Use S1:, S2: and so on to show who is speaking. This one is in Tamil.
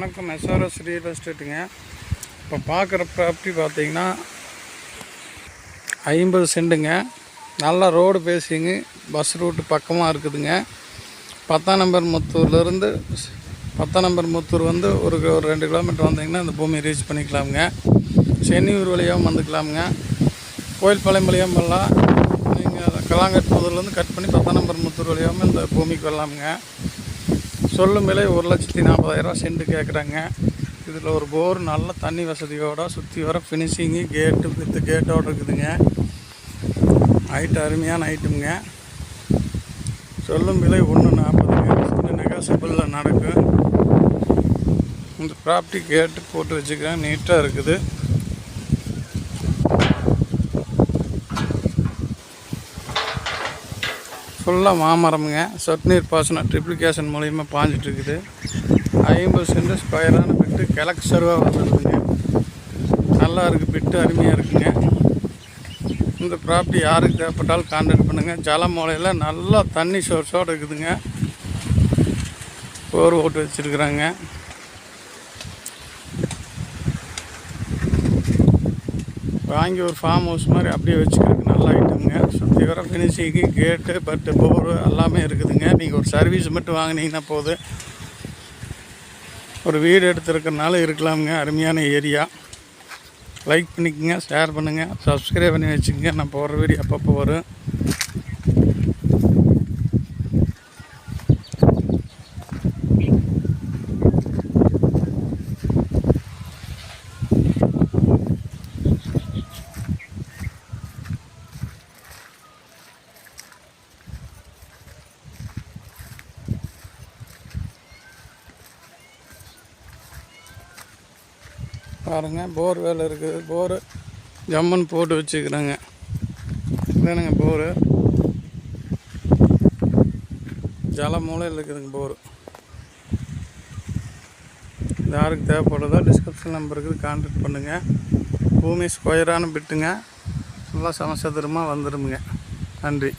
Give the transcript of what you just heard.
S1: வணக்கம் எஸ்ஆர்எஸ் ரியல் எஸ்டேட்டுங்க இப்போ பார்க்குற ப்ராப்பர்ட்டி பார்த்தீங்கன்னா ஐம்பது சென்ட்டுங்க நல்லா ரோடு பேசிங்க பஸ் ரூட்டு பக்கமாக இருக்குதுங்க. பத்தாம் நம்பர் முத்தூர்லேருந்து பத்தாம் நம்பர் முத்தூர் வந்து ஒரு ஒரு ரெண்டு கிலோமீட்டர் வந்தீங்கன்னா இந்த பூமியை ரீச் பண்ணிக்கலாமுங்க. சென்னியூர் வழியாகவும் வந்துக்கலாமுங்க. கோயில்பாளையம் வழியாகவும் வரலாம். நீங்கள் கலாங்கட் முதல்லேருந்து கட் பண்ணி பத்தாம் நம்பர் முத்தூர் வழியாகவும் இந்த பூமிக்கு வரலாமுங்க. சொல்லும் விலை ஒரு லட்சத்தி நாற்பதாயிரரூவா சென்ட் கேட்குறாங்க. இதில் ஒரு போர் நல்ல தண்ணி வசதியோட சுற்றி வர ஃபினிஷிங்கு கேட்டு வித் கேட்டோடு இருக்குதுங்க. ஹைட் அருமையான ஐட்டமுங்க சொல்லும் விலை ஒன்று நாற்பதுங்க. சின்ன நெகாசபிளில் நடக்கும். இந்த ப்ராப்பர்ட்டி கேட்டு போட்டு வச்சுக்கிறேன். நீட்டாக இருக்குது. ஃபுல்லாக மாமரமுங்க. சொட்டுநீர் பாசனம் ட்ரிப்ளிகேஷன் மூலியமாக பாஞ்சிட்ருக்குது. ஐம்பது சென்ட் ஸ்கொயரான பிட்டு கிழக்கு சருவாக வந்துருக்குங்க நல்லா இருக்குது பிட்டு அருமையாக இருக்குங்க. இந்த ப்ராப்பர்ட்டி யாருக்கு தேவைப்பட்டாலும் கான்டாக்ட் பண்ணுங்கள் ஜலமூலையில் நல்லா தண்ணி சோர்ஸோடு இருக்குதுங்க. போர் ஓட்டு வச்சுருக்குறாங்க. வாங்கி ஒரு ஃபார்ம் ஹவுஸ் மாதிரி அப்படியே வச்சுக்கிறதுக்கு நல்லா ஐட்டம்ங்க சுற்றி வர ஃபினிஷிங்கு கேட்டு பட்டு போரு எல்லாமே இருக்குதுங்க. நீங்கள் ஒரு சர்வீஸ் மட்டும் வாங்கினீங்கன்னா போதும். ஒரு வீடு எடுத்துருக்கறனால இருக்கலாமுங்க. அருமையான ஏரியா லைக் பண்ணிக்கோங்க ஷேர் பண்ணுங்கள் சப்ஸ்கிரைப் பண்ணி வச்சுக்கோங்க. நான் போடுற வீடியோ அப்பப்போ வரும். பாருங்கள் போர் வேலை இருக்குது. போரு ஜம்மன் போட்டு வச்சுக்கிறேங்க. இதானுங்க போரு. ஜல மூலையில் இருக்குதுங்க போரு. யாருக்கு தேவைப்படுறதோ டிஸ்கிரிப்ஷன் நம்பருக்கு கான்டாக்ட் பண்ணுங்கள் பூமி ஸ்கொயரான பிட்டுங்க நல்லா சமசதுரமாக வந்துடுமுங்க நன்றி.